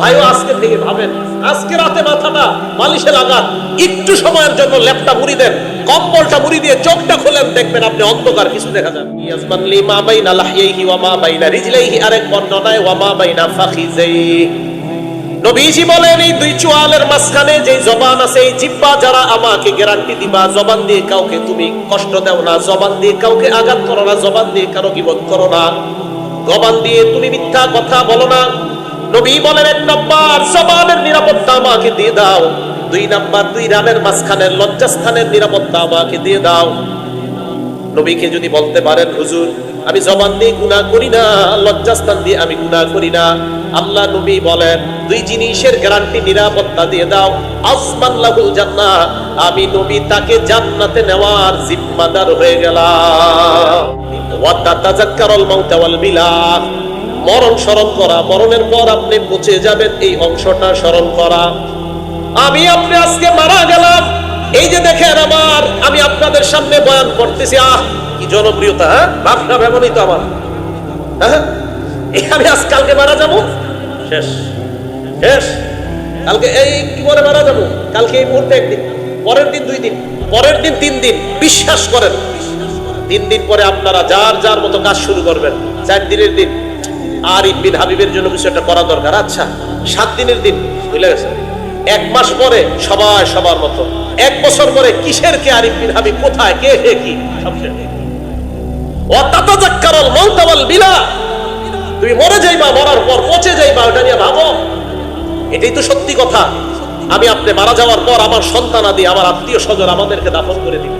ভাইও আজকে থেকে ভাবেন। আজকে রাতে মাথাটা মালিশে লাগান। একটু সময়ের জন্য ল্যাপটা মুড়ি দেন। কম্বলটা মুড়ি দিয়ে চোখটা খুলেন, দেখবেন আপনি অন্ধকার, কিছু দেখা যাবে ইয়াসমান লি মা বাইনা লাহিয়াইহি ওয়া মা বাইনা রিজলাইহি, আরেক বর্ণনায়, ওয়া মা বাইনা ফাখিজাইহি নবীজি বলেন, এই দুই চোয়ালের মাঝখানে যে জবান আছে, এই জিব্বা যারা আমাকে গ্যারান্টি দিবা, জবান দিয়ে কাউকে তুমি কষ্ট দাও না, জবান দিয়ে কাউকে আঘাত করো না, জবান দিয়ে কারও গিবত করো না। জবান দিয়ে তুমি মিথ্যা কথা বলো না। নবী বলেন, এক নম্বর জবানের নিরাপত্তা আমাকে দিয়ে দাও। দুই নাম্বার, দুই রানের মাঝখানের লজ্জাস্থানের নিরাপত্তা আমাকে দিয়ে দাও। নবীকে যদি বলতে পারেন, হুজুর, আমি জবান দিয়ে গুনাহ করি না, লজ্জাস্থান দিয়ে আমি গুনাহ করি না। আল্লাহ নবী বলেন, দুই জিনিসের গ্যারান্টি নিরাপত্তা দিয়ে দাও। আসমান লাহুল জান্নাহ। আমি নবী, তাকে জান্নাতে নেওয়ার জিম্মাদার হয়ে গেলাম। ওয়া তাতাযাক্কারুল মাউতা ওয়াল বিলাদ মরণ স্মরণ করা, মরণের পর আপনি পচে যাবেন এই অংশটা স্মরণ করা। আমি, আপনি আজকে মারা গেলাম। এই যে দেখেন আমার, আমি আপনাদের সামনে বয়ান করতেছি। আহ, কি জনপ্রিয়তা হ্যাঁ? ভাবনা ব্যবহৃত আমার। হ্যাঁ? আমি আজ কালকে মারা যাব? শেষ। শেষ। কালকে এই কি করে মারা যাব? কালকে এই মুহূর্তে একদিন। পরের দিন দুই দিন। পরের দিন তিন দিন। বিশ্বাস করেন। তিন দিন পরে আপনারা যার যার মতো কাজ শুরু করবেন। চার দিনের দিন। আর বিন হাবিবের জন্য কিছু একটা করা দরকার। আচ্ছা সাত দিনের দিন ভুলে গেছে? এক মাস পরে সবাই সবার মতো। এক বছর পরে কিসের কে আরিফ বিন হাবিব? কোথায়? কে, হে কি? তুমি মরে যাইবা, মরার পর পচে যাইবা, ওটা নিয়ে ভাবো। এটাই তো সত্যি কথা। আমি আপনি মারা যাওয়ার পর আমার সন্তান আদি আমার আত্মীয় স্বজন আমাদেরকে দাফন করে দিবে।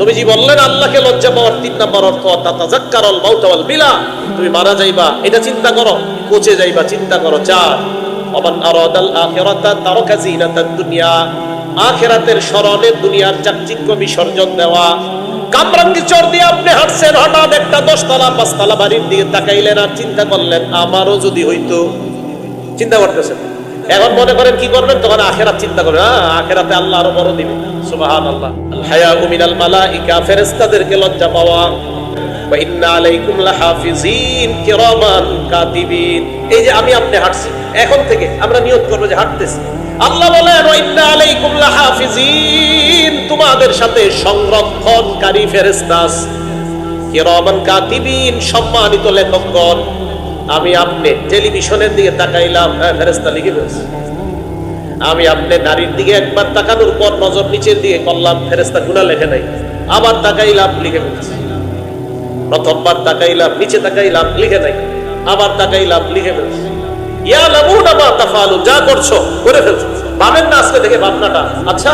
নবীজি বললেন, আল্লাহকে লজ্জা পাওয়ার তিন নম্বর অর্থ তাতাজাক্কারুল মাউত ওয়াল বিলা তুমি মারা যাইবা, এটা চিন্তা করো, পচে যাইবা, চিন্তা করো, চার। অমান আরাদাল আখিরাতা তারাকা জিনাতাদ দুনিয়া। আখিরাতের স্মরণে দুনিয়ার চাকচিক্য বিসর্জন দেওয়া। কামরাঙ্গি চর দিয়ে আপনি হাঁটছেন, হঠাৎ একটা দশতলা, পাঁচতলা বাড়ির দিকে তাকাইলেন আর চিন্তা করলেন, আমারও যদি হইতো। চিন্তা করতেছেন? এখন মনে করেন কি করবেন? তখন আখেরাত চিন্তা করবেন হ্যাঁ আখেরাতে আল্লাহ আরও বড় দিবে। সুবহান আল্লাহ আল হায়া মিনাল মালাইকা, ফেরেশতাদেরকে লজ্জা পাওয়া। এই যে আমি আপনি হাঁটছি, এখন থেকে আমরা নিয়ত করব যে হাঁটতেছি। আল্লাহ তোমাদের সাথে সংরক্ষণকারী ফেরেশতা আছে। কিরামান কাতিবিন, সম্মানিত লেখকগণ। আমি আপনি টেলিভিশনের দিকে তাকাইলাম হ্যাঁ ফেরেস্তা লিখে ফেলছে আমি আপনি নারীর দিকে একবার তাকানোর পর নজর নিচের দিকে করলাম ফেরেস্তা গুণা লেখে নাই। আবার তাকাইলাম, লিখে ফেলছে প্রথমবার তাকাইলাম, নিচে তাকাইলাম, লিখে নাই। আবার তাকাইলাম, লিখে ফেলছে ইয়া লামুনা মা তাফালু, যা করছ, করে ফেলছো। ভাবেন না আজকে দেখে ভাবনাটা। আচ্ছা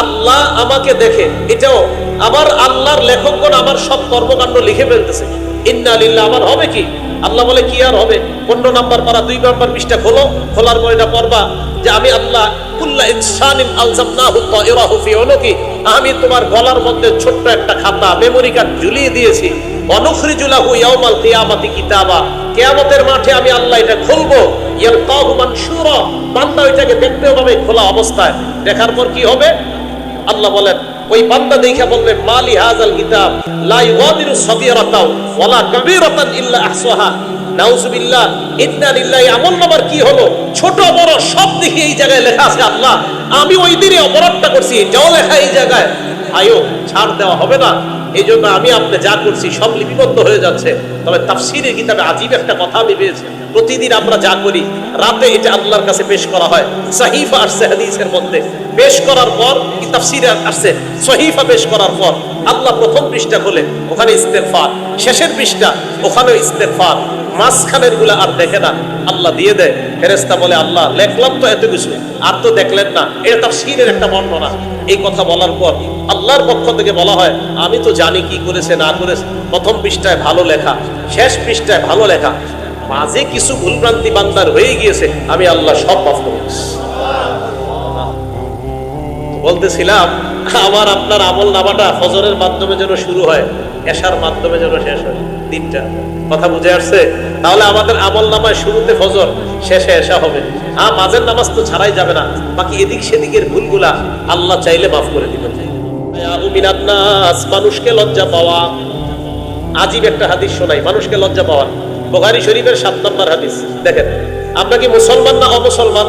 আল্লাহ আমাকে দেখে, এটাও আবার আল্লাহর লেখকগণ আমার সব কর্মকাণ্ড লিখে ফেলতেছে। ইন্না আমার হবে কি? আল্লাহ বলে, কি আর হবে? পনেরো নাম্বার পারা, দুই নাম্বার পৃষ্ঠা খোলো। খোলার পর এটা পড়বা যে, আমি আল্লাহ আমি তোমার গলার মধ্যে ছোট্ট একটা খাতা মেমরি কার্ড ঝুলিয়ে দিয়েছি। দেখার পর কি হবে? আল্লাহ বলেন ওই বান্দা দেখে বলবে, মালি হাজাল কিতাব, লা ওয়াদিরু সগীরাতাও, ওয়ালা কাবীরাতান ইল্লা আহসাহা। নাউজুবিল্লাহ ইন্না লিল্লাহি আমল নাম্বার কি হলো? ছোট, বড়, সব দেখি এই জায়গায় লেখা আছে, আল্লাহ, আমি ওই দিনে অপরাধটা করছি, যাও লেখা এই জায়গায়। আয়ো, ছাড় দেওয়া হবে না। এই জন্য আমি আপনি যা করছি সব লিপিবদ্ধ হয়ে যাচ্ছে। তবে তাফসিরের কিতাবে আজীব একটা কথা আমি পেয়েছি। প্রতিদিন আমরা যা করি, রাতে এটা আল্লাহর কাছে পেশ করা হয়। সাহিফা আসছে হাদিসের মধ্যে। পেশ করার পর কি তাফসিরে আসছে? সহিফা পেশ করার পর আল্লাহ প্রথম পৃষ্ঠা খোলে, ওখানে ইস্তেফার শেষের পৃষ্ঠা ওখানে ইস্তেগফার। মাঝখানেরগুলা আর দেখে না। আল্লাহ দিয়ে দেয়। ফেরেস্তা বলে, আল্লাহ, লেখলাম তো এত কিছু। আর তো দেখলেন না। এটা তাফসিরের একটা বর্ণনা। এই কথা বলার পর আল্লাহর পক্ষ থেকে বলা হয়, আমি তো জানি কি করেছে, না করেছে। প্রথম পৃষ্ঠায় ভালো লেখা, শেষ পৃষ্ঠায় ভালো লেখা। মাঝে কিছু ভুলভ্রান্তি বান্দার হয়ে গিয়েছে, আমি আল্লাহ সব মাফ করেছি বলতেছিলাম, আমার, আপনার আমল নামাটা ফজরের মাধ্যমে যেন শুরু হয়, এশার মাধ্যমে যেন শেষ হয়। দিনটা কথা বুঝে আসছে? তাহলে আমাদের আমল নামায় শুরুতে ফজর, শেষে এসা হবে। হ্যাঁ মাঝের নামাজ তো ছাড়াই যাবে না। বাকি এদিক সেদিকের ভুলগুলা আল্লাহ চাইলে মাফ করে দিবেন। মানুষকে লজ্জা পাওয়া। আজীব একটা হাদিস শোনাই, মানুষকে লজ্জা পাওয়া। শরীফের সাত নম্বর হাদিস। দেখেন কি মুসলমান না অমুসলমান?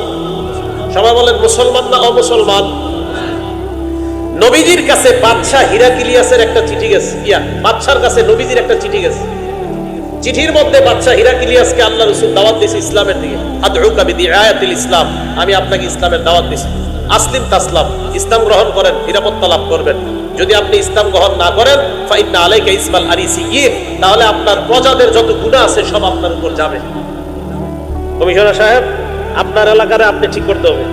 সবাই বলেন, মুসলমান না অমুসলমান? নবীজির কাছে বাদশাহ হিরাকিলিয়াসের একটা চিঠি গেছে। ইয়া, বাদশার কাছে নবীজির একটা চিঠি গেছে। চিঠির মধ্যে বাদশাহ হিরাকিলিয়াসকে আল্লাহ রসুল দাওয়াত দিয়েছে ইসলামের দিকে। আদউকা বিদিআয়াতিল ইসলাম, আমি আপনাকে ইসলামের দাওয়াত দিছি। আসলিম তাসলাম, ইসলাম গ্রহণ করেন, নিরাপত্তা লাভ করবেন। যদি আপনি ইসলাম গ্রহণ না করেন, ফাইন্না আলাইকা ইসমাল আরিসিয়িন তাহলে আপনার প্রজাদের যত গুণা আছে সব আপনার উপর যাবে। কমিশনার সাহেব, আপনার এলাকারে আপনি ঠিক করতে হবে।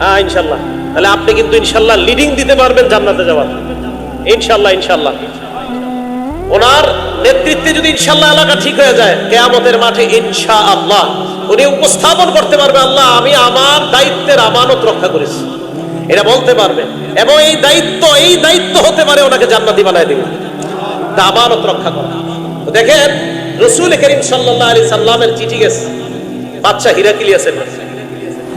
হ্যাঁ ইনশাল্লাহ। তাহলে আপনি কিন্তু ইনশাল্লাহ লিডিং দিতে পারবেন জান্নাতে যাওয়ার। ইনশাল্লাহ ইনশাল্লাহ। ওনার নেতৃত্বে যদি ইনশাল্লাহ এলাকা ঠিক হয়ে যায়, কেয়ামতের মাঠে ইনশা আল্লাহ উনি উপস্থাপন করতে পারবে, আল্লাহ, আমি আমার দায়িত্বের আমানত রক্ষা করেছি। এটা বলতে পারবে, এবং এই দায়িত্ব এই দায়িত্ব হতে পারে, ওনাকে জান্নাতি বানায় দিবে। আমানত রক্ষা করা। দেখেন, রসুল করিম সাল্লাহ আলী সাল্লামের চিঠি গেছে। বাচ্চা হিরাকিলিয়াসের কাছে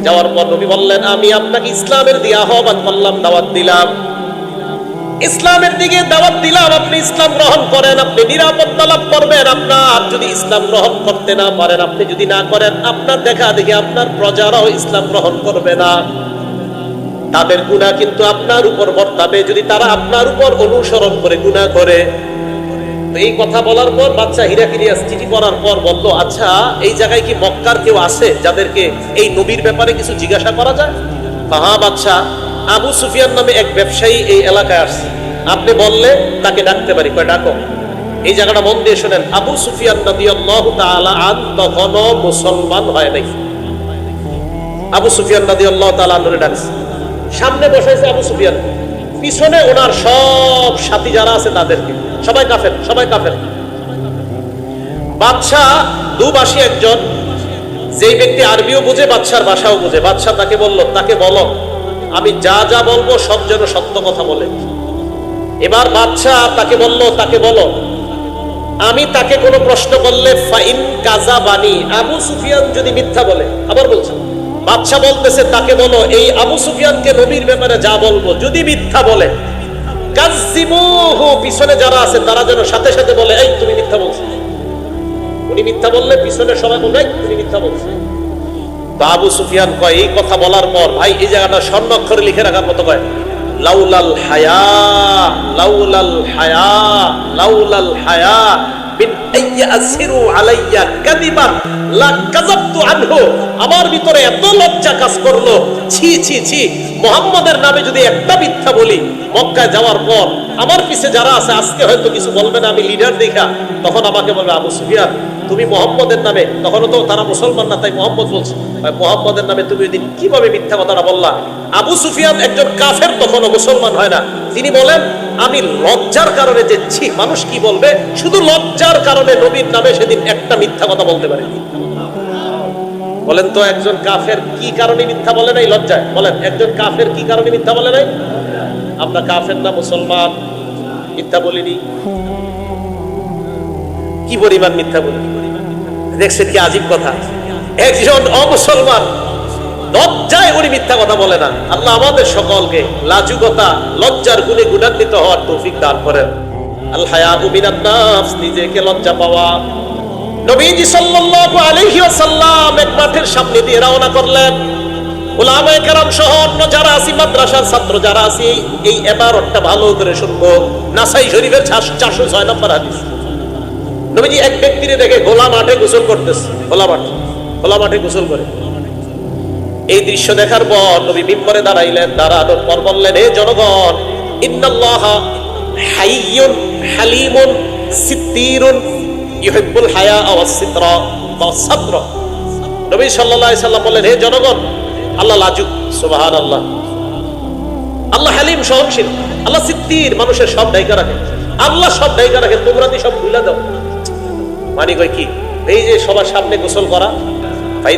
যাওয়ার পর নবী বললেন, আমি আপনাকে ইসলামের দিয়ে আহ্বান করলাম, দাওয়াত দিলাম। ইসলামের দিকে দাওয়াত দিলাম, আপনি ইসলাম গ্রহণ করেন, আপনি নিরাপত্তা লাভ করবেন, আপনার যদি ইসলাম গ্রহণ করতে না পারেন, আপনি যদি না করেন, আপনার দেখা দেখে আপনার প্রজারাও ইসলাম গ্রহণ করবে না। তাদের গুণা কিন্তু আপনার উপর বর্তাবে, যদি তারা আপনার উপর অনুসরণ করে, গুণা করে। এই কথা বলার পর বাচ্চা হিরা হিরাকিরিয়াস চিঠি পড়ার পর বলল আচ্ছা এই জায়গায় কি মক্কার কেউ আছে যাদেরকে এই নবীর ব্যাপারে কিছু জিজ্ঞাসা করা যায়? হ্যাঁ বাচ্চা আবু সুফিয়ান নামে এক ব্যবসায়ী এই এলাকায় আসছে। আপনি বললে তাকে ডাকতে পারি। কয়, ডাকো। এই জায়গাটা মন দিয়ে শোনেন। আবু সুফিয়ান নদী আল্লাহ তাআলা আন তখনও মুসলমান হয় নাই। আবু সুফিয়ান নদী আল্লাহ তাআলা আনরে ডাকছে। সামনে বসাইছে আবু সুফিয়ান। পিছনে ওনার সব সাথী যারা আছে তাদেরকে। সবাই কাফের সবাই কাফের। বাদশাহ দুবাসী একজন। যেই ব্যক্তি আরবিও বুঝে, বাদশার ভাষাও বুঝে। বাদশাহ তাকে বলল, তাকে বলো। আমি যা যা বলব সব যেন সত্য কথা বলে। এবার বাদশাহ তাকে বলল তাকে বলো আমি তাকে কোনো প্রশ্ন করলে ফাইন কাজা বানি আবু সুফিয়ান যদি মিথ্যা বলে আবার বলছেন বাদশাহ বলতেছে তাকে বলো এই আবু সুফিয়ানকে নবীর ব্যাপারে যা বলব যদি মিথ্যা বলে কাজ্জিমুহু পিছনে যারা আছে তারা যেন সাথে সাথে বলে এই তুমি মিথ্যা বলছো। উনি মিথ্যা বললে পিছনে সবাই "এই, তুমি মিথ্যা বলছো। আবু সুফিয়ান কয়, এই কথা বলার পর ভাই, এই জায়গাটা লিখে রাখার মতো কয়? লাউলাল হায়া লাউলাল হায়া লাউলাল হায়া আমার ভিতরে এত লজ্জা কাজ করল। ছি ছি ছি, মোহাম্মদের নামে যদি একটা মিথ্যা বলি, মক্কায় যাওয়ার পর আমার পিছে যারা আছে, আজকে হয়তো কিছু বলবে না, আমি লিডার দেখা, তখন আমাকে বলবে আবু সুফিয়ান তুমি মোহাম্মদের নামে, তখনও তো তারা মুসলমান না, তাই মোহাম্মদ বলছে মোহাম্মদের নামে তুমি ওই দিন কীভাবে মিথ্যা কথাটা বললা? আবু সুফিয়ান একজন কাফের তখনও মুসলমান হয় না। তিনি বলেন, আমি লজ্জার কারণে যে ছি, মানুষ কি বলবে? শুধু লজ্জার কারণে নবীর নামে সেদিন একটা মিথ্যা কথা বলতে পারে বলেন তো, একজন কাফের কি কারণে মিথ্যা বলে নাই লজ্জায়? বলেন, একজন কাফের কি কারণে মিথ্যা বলে নাই? আমরা কাফের না, মুসলমান। মিথ্যা বলিনি। কি পরিমাণ মিথ্যা বলি? দেখছেন কি আজীব কথা? একজন অমুসলমান, লজ্জায় উনি মিথ্যা কথা বলে না। আল্লাহ আমাদের সকলকে লাজুকতা, লজ্জার গুণে গুণান্বিত হওয়ার তৌফিক দান করেন। আল্লাহ সামনে দিয়ে রওনা করলেন। যারা আছি, মাদ্রাসার ছাত্র যারা আছি, এই ভালো করে শুনব। নাসাই নম্বর হাদিস। নবীজি এক ব্যক্তিরে দেখে গোলা মাঠে গোসল করতেছে খোলা মাঠে খোলা মাঠে গোসল করে। এই দৃশ্য দেখার পর নবী মিম্বরে দাঁড়াইলেন দাঁড়ানোর পর বললেন হে জনগণ হাইয়ুন হালিমুন ইউহিব্বুল হায়া ওয়াস ওয়াস নবী সাল্লাল্লাহু আলাইহি সাল্লাম বললেন হে জনগণ, আল্লাহ লাজুক, সুবহানাল্লাহ। আল্লাহ হালিম সহনশীল, আল্লাহ সিত্তির মানুষের সব দায়িকা রাখে। আল্লাহ সব দায়িকা রাখে, তোমরা তো সব ভুলে দাও মানে কয় কি? এই যে সবার সামনে গোসল করা মানে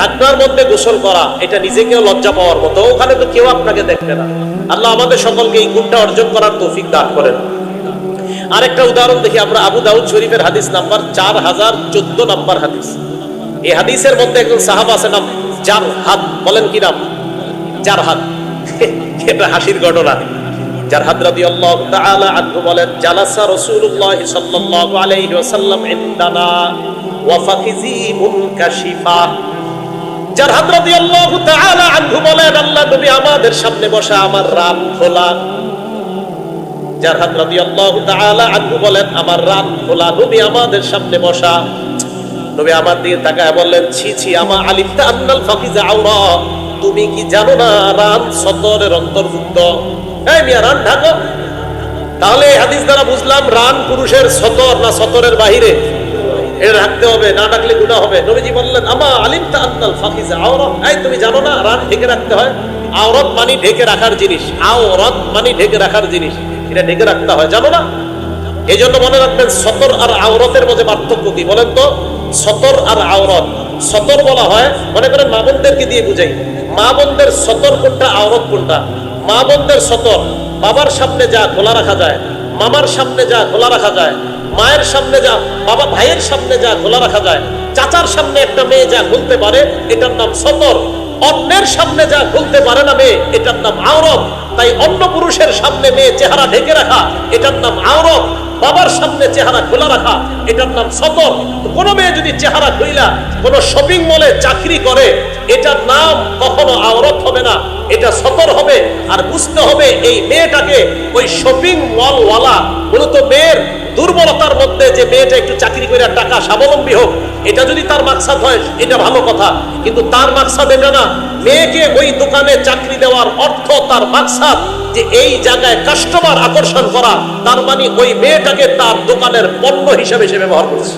ঢাকনার মধ্যে গোসল করা, এটা নিজেকেও লজ্জা পাওয়ার মতো। ওখানে তো কেউ আপনাকে দেখবে না। আল্লাহ আমাদের সকলকে এই গুণটা অর্জন করার তৌফিক দান করেন। আরেকটা উদাহরণ দেখি আমরা, আবু দাউদ শরীফের হাদিস নাম্বার চার হাজার চোদ্দ নাম্বার হাদিস। এই হাদিসের মধ্যে একজন সাহাবা আছে নাম যার হাত, বলেন কি নাম? যার হাত। এটা হাসির ঘটনা। যার হাত রাদিয়াল্লাহু তাআলা আনহু বলেন, জালাসা রাসূলুল্লাহ সাল্লাল্লাহু আলাইহি ওয়াসাল্লাম ইনদানা ওয়া যার হাত রাদিয়াল্লাহু তাআলা আনহু বলেন, আল্লাহ আমাদের সামনে বসা আমার রাত খোলা। যার হাত রাদিয়াল্লাহু তাআলা আনহু বলেন, আমার রাত খোলা, নবী আমাদের সামনে বসা। নবী আমার দিকে তাকায় বললেন, ছি ছি, আমা আলিফতা আন্নাল ফাকিজা আওরা। তুমি কি জানো না রান সতরের অন্তর্ভুক্ত? এই মিয়া, রান ঢাকো। তাহলে হাদিস দ্বারা বুঝলাম রান পুরুষের সতর না সতরের বাহিরে। এটা রাখতে হবে, না ডাকলে গুণা হবে। নবীজি বললেন, আমা আলিমতা আন্নাল ফাকিজা আওরা। এই, তুমি জানো না রান ঢেকে রাখতে হয়? আওরত মানে ঢেকে রাখার জিনিস। আওরত মানে ঢেকে রাখার জিনিস। এটা ঢেকে রাখতে হয়, জানো না? এই জন্য মনে রাখবেন সতর আর আওরতের মধ্যে পার্থক্য কি? বলেন তো। সতর আর আওরত। সতর বলা হয়, মনে করেন মা বোনদেরকে দিয়ে বুঝাই। মা বোনদের সতর কোনটা, আওরত কোনটা? মা বোনদের সতর, বাবার সামনে যা খোলা রাখা যায়, মামার সামনে যা খোলা রাখা যায়, মায়ের সামনে যা, বাবা ভাইয়ের সামনে যা খোলা রাখা যায়, চাচার সামনে একটা মেয়ে যা খুলতে পারে, এটার নাম সতর। অন্যের সামনে যা খুলতে পারে না মেয়ে, এটার নাম আওরত। তাই অন্য পুরুষের সামনে মেয়ে চেহারা ঢেকে রাখা, এটার নাম আওরত। বাবার সামনে চেহারা খোলা রাখা, এটার নাম সতর। কোনো মেয়ে যদি চেহারা খুইলা, কোনো শপিং মলে চাকরি করে, এটার নাম কখনো আওরত হবে না। এটা সতর হবে আর বুঝতে হবে এই মেয়েটাকে ওই শপিং মলওয়ালা মূলত মেয়ের দুর্বলতার মধ্যে যে মেয়েটা একটু চাকরি করে টাকা স্বাবলম্বী হোক, এটা যদি তার মাকসাদ হয়, এটা ভালো কথা। কিন্তু তার মাকসাদ এটা না। মেয়েকে ওই দোকানে চাকরি দেওয়ার অর্থ তার মাকসাদ যে এই জায়গায় কাস্টমার আকর্ষণ করা, তার মানে ওই মেয়েটাকে তার দোকানের পণ্য হিসেবে সে ব্যবহার করছে।